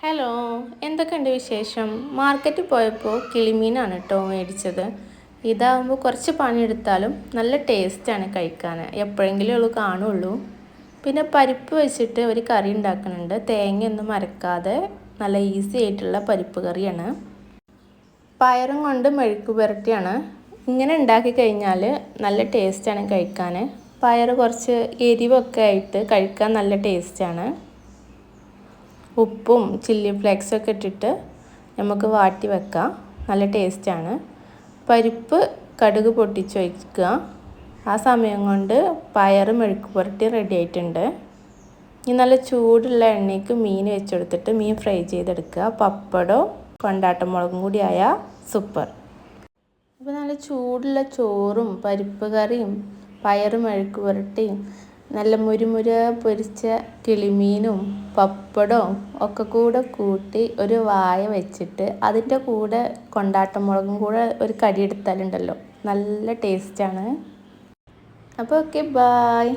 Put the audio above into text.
Hello എന്തൊക്കെയുണ്ട് വിശേഷം? മാർക്കറ്റിൽ പോയപ്പോൾ കിളിമീനാണ് കേട്ടോ മേടിച്ചത്. ഇതാകുമ്പോൾ കുറച്ച് പണിയെടുത്താലും നല്ല ടേസ്റ്റാണ് കഴിക്കാൻ എപ്പോഴെങ്കിലും ഉള്ളു കാണുള്ളൂ. പിന്നെ പരിപ്പ് വെച്ചിട്ട് ഒരു കറി ഉണ്ടാക്കുന്നുണ്ട് തേങ്ങയൊന്നും മരക്കാതെ നല്ല ഈസി ആയിട്ടുള്ള പരിപ്പ് കറിയാണ്. പയറും കൊണ്ട് മെഴുക്ക് പുരട്ടിയാണ്. ഇങ്ങനെ ഉണ്ടാക്കി കഴിഞ്ഞാൽ നല്ല ടേസ്റ്റാണ് കഴിക്കാൻ പയർ കുറച്ച് എരിവൊക്കെ ആയിട്ട് കഴിക്കാൻ നല്ല ടേസ്റ്റാണ്. ഉപ്പും ചില്ലി ഫ്ലേക്സൊക്കെ ഇട്ടിട്ട് നമുക്ക് വാട്ടി വെക്കാം. നല്ല ടേസ്റ്റാണ് പരിപ്പ് കടുക് പൊട്ടിച്ച് വയ്ക്കുക ആ സമയം കൊണ്ട് പയറും മെഴുക്ക് പുരട്ടി റെഡി ആയിട്ടുണ്ട്. ഇനി നല്ല ചൂടുള്ള എണ്ണയ്ക്ക് മീൻ വെച്ചെടുത്തിട്ട് മീൻ ഫ്രൈ ചെയ്തെടുക്കുക. പപ്പടോ കൂടി ആയാൽ സൂപ്പർ അപ്പോൾ നല്ല ചൂടുള്ള ചോറും പരിപ്പ് കറിയും പയറ് മെഴുക്ക് പുരട്ടിയും നല്ല മുരുമുര പൊരിച്ച കിളിമീനും പപ്പടവും ഒക്കെ കൂടെ കൂട്ടി ഒരു വായ വെച്ചിട്ട് അതിന്റെ കൂടെ കൊണ്ടാട്ട മുളകും കൂടെ ഒരു കടി എടുത്താലുണ്ടല്ലോ. നല്ല ടേസ്റ്റാണ് അപ്പോൾ ഓക്കെ ബായ്